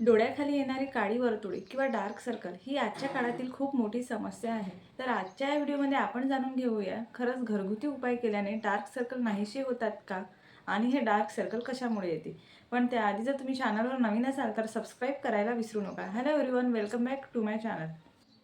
डोळ्याखाली येणारी काळी वर्तुळे किंवा डार्क सर्कल ही आजच्या काळातील खूप मोठी समस्या आहे. तर आजच्या या व्हिडिओमध्ये आपण जाणून घेऊया खरंच घरगुती उपाय केल्याने डार्क सर्कल नाहीसे होतात का? आणि हे डार्क सर्कल कशामुळे येते? पण त्याआधी जर तुम्ही चॅनलवर नवीन असाल तर सबस्क्राईब करायला विसरू नका. Hello everyone welcome back to my channel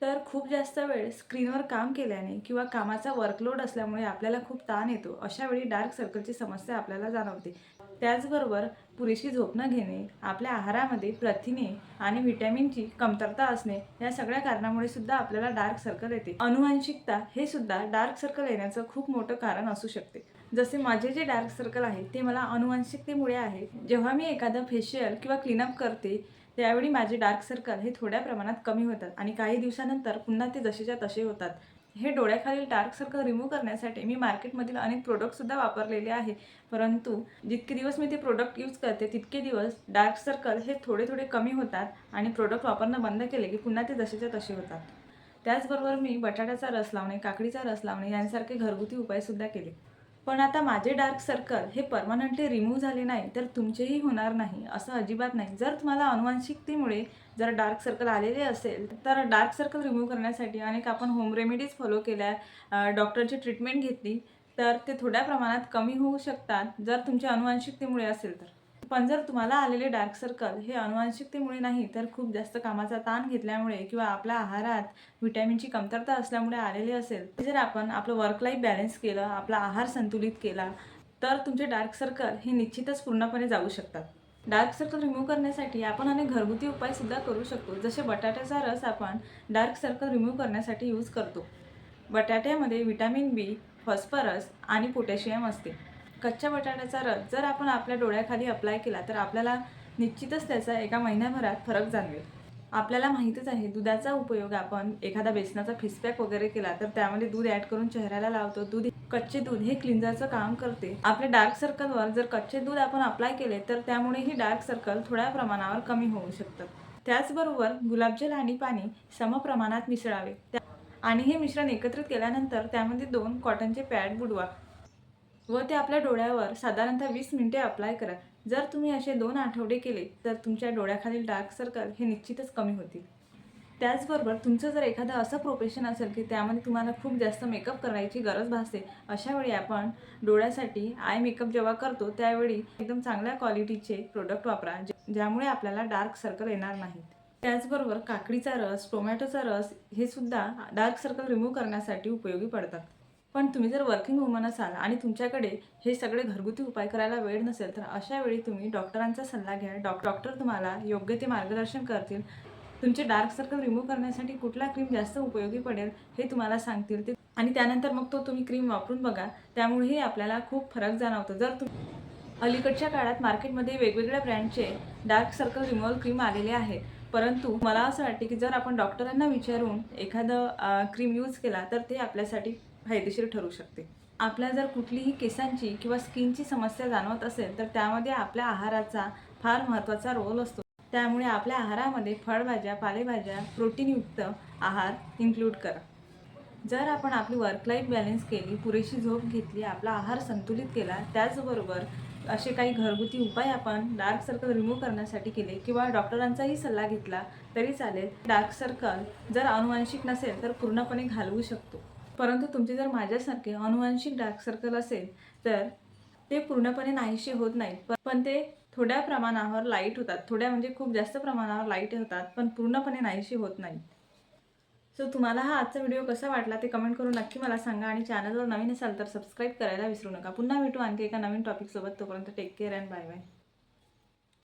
तर खूप जास्त वेळ स्क्रीनवर काम केल्याने किंवा कामाचा वर्कलोड असल्यामुळे आपल्याला खूप ताण येतो अशा वेळी डार्क सर्कलची समस्या आपल्याला जाणवते. त्याचबरोबर पुरेशी झोप न घेणे आपल्या आहारामध्ये प्रथिने आणि व्हिटॅमिनची कमतरता असणे या सगळ्या कारणामुळे सुद्धा आपल्याला डार्क सर्कल येते. अनुवांशिकता हे सुद्धा डार्क सर्कल येण्याचं खूप मोठं कारण असू शकते. जसे माझे जे डार्क सर्कल आहे ते मला अनुवांशिकतेमुळे आहे. जेव्हा मी एखादं फेशियल किंवा क्लीनअप करते त्यावेळी माझे डार्क सर्कल हे थोड्या प्रमाणात कमी होतात आणि काही दिवसानंतर पुन्हा ते जसेच्या तसे होतात. हे डोळ्याखालील डार्क सर्कल रिमूव्ह करण्यासाठी मी मार्केटमधील अनेक प्रोडक्टसुद्धा वापरलेले आहे. परंतु जितके दिवस मी ते प्रोडक्ट यूज करते तितके दिवस डार्क सर्कल हे थोडे थोडे कमी होतात आणि प्रोडक्ट वापरणं बंद केले की पुन्हा ते जसेच्या तसे होतात. त्याचबरोबर मी बटाट्याचा रस लावणे काकडीचा रस लावणे यांसारखे घरगुती उपायसुद्धा केले. पण आता माझे डार्क सर्कल हे परमनंटली रिमूव्ह झाले नाही तर तुमचेही होणार नाही असं अजिबात नाही. जर तुम्हाला अनुवांशिकतेमुळे जर डार्क सर्कल आलेले असेल तर डार्क सर्कल रिमूव्ह करण्यासाठी अनेक आपण होम रेमेडीज फॉलो केल्या डॉक्टरची ट्रीटमेंट घेतली तर ते थोड्या प्रमाणात कमी होऊ शकतात जर तुमच्या अनुवांशिकतेमुळे असेल तर. पण जर तुम्हाला आलेले डार्क सर्कल हे अनुवांशिकतेमुळे नाही तर खूप जास्त कामाचा ताण घेतल्यामुळे किंवा आपल्या आहारात व्हिटॅमिनची कमतरता असल्यामुळे आलेले असेल जर आपण आपलं वर्क लाईफ बॅलन्स केलं आपला आहार संतुलित केला तर तुमचे डार्क सर्कल हे निश्चितच पूर्णपणे जाऊ शकतात. डार्क सर्कल रिमूव्ह करण्यासाठी आपण अनेक घरगुती उपायसुद्धा करू शकतो जसे बटाट्याचा रस आपण डार्क सर्कल रिमूव्ह करण्यासाठी यूज करतो. बटाट्यामध्ये व्हिटॅमिन बी फॉस्फरस आणि पोटॅशियम असते. कच्च्या बटाट्याचा रस जर आपण आपल्या डोळ्याखाली अप्लाय केला तर आपल्याला निश्चितच त्याचा एका महिन्याभरात फरक जाणवेल. आपल्याला माहितीच आहे दुधाचा उपयोग आपण एखादा बेसनाचा फिसपॅक वगैरे केला तर त्यामध्ये दूध ॲड करून चेहऱ्याला लावतो. दूध कच्चे दूध हे क्लिन्झरचं काम करते. आपल्या डार्क सर्कलवर जर कच्चे दूध आपण अप्लाय केले तर त्यामुळेही डार्क सर्कल थोड्या प्रमाणावर कमी होऊ शकतात त्याचबरोबर गुलाबजल आणि पाणी समप्रमाणात मिसळावे. आणि हे मिश्रण एकत्रित केल्यानंतर त्यामध्ये दोन कॉटनचे पॅड बुडवा. व ते आपल्या डोळ्यावर साधारणतः वीस मिनिटे अप्लाय करा. जर तुम्ही असे दोन आठवडे केले तर तुमच्या डोळ्याखालील डार्क सर्कल हे निश्चितच कमी होतील. त्याचबरोबर तुमचं जर एखादं असं प्रोफेशन असेल की त्यामध्ये तुम्हाला खूप जास्त मेकअप करायची गरज भासते अशावेळी आपण डोळ्यासाठी आय मेकअप जेव्हा करतो त्यावेळी एकदम चांगल्या क्वालिटीचे प्रोडक्ट वापरा ज्यामुळे आपल्याला डार्क सर्कल येणार नाहीत. त्याचबरोबर काकडीचा रस टोमॅटोचा रस हे सुद्धा डार्क सर्कल रिमूव्ह करण्यासाठी उपयोगी पडतात. पण तुम्ही जर वर्किंग वुमन असाल आणि तुमच्याकडे हे सगळे घरगुती उपाय करायला वेळ नसेल तर अशा वेळी तुम्ही डॉक्टरांचा सल्ला घ्या. डॉक डॉक्टर तुम्हाला योग्य ते मार्गदर्शन करतील. तुमचे डार्क सर्कल रिमूव्ह करण्यासाठी कुठला क्रीम जास्त उपयोगी पडेल हे तुम्हाला सांगतील ते. आणि त्यानंतर मग तो तुम्ही क्रीम वापरून बघा. त्यामुळेही आपल्याला खूप फरक जाणवतो. जर तुम्ही अलीकडच्या काळात मार्केटमध्ये वेगवेगळ्या ब्रँडचे डार्क सर्कल रिमूव्हल क्रीम आलेले आहे. परंतु मला असं वाटते की जर आपण डॉक्टरांना विचारून एखादं क्रीम यूज केला तर ते आपल्यासाठी फायदेशीर ठरू शकते. आपल्या जर कुठलीही केसांची किंवा स्किनची समस्या जाणवत असेल तर त्यामध्ये आपल्या आहाराचा फार महत्त्वाचा रोल असतो. त्यामुळे आपल्या आहारामध्ये फळभाज्या पालेभाज्या प्रोटीनयुक्त आहार इन्क्लूड करा. जर आपण आपली वर्क लाईफ बॅलेन्स केली पुरेशी झोप घेतली आपला आहार संतुलित केला त्याचबरोबर असे काही घरगुती उपाय आपण डार्क सर्कल रिमूव्ह करण्यासाठी केले किंवा डॉक्टरांचाही सल्ला घेतला तरी चालेल. डार्क सर्कल जर अनुवांशिक नसेल तर पूर्णपणे घालवू शकतो. परंतु तुमचे जर माझ्यासारखे अनुवांशिक डार्क सर्कल असेल तर ते पूर्णपणे नाहीसे होत नाहीत. पण- पण ते थोड्या प्रमाणावर लाइट होतात. थोड्या म्हणजे खूप जास्त प्रमाणावर लाइट होतात पण पूर्णपणे नाहीसे होत नाहीत. सो तुम्हाला हा आजचा व्हिडिओ कसा वाटला ते कमेंट करून नक्की मला सांगा आणि चॅनलवर नवीन असाल तर सबस्क्राईब करायला विसरू नका. पुन्हा भेटू आणखी एका नवीन टॉपिकसोबत तोपर्यंत take care and bye bye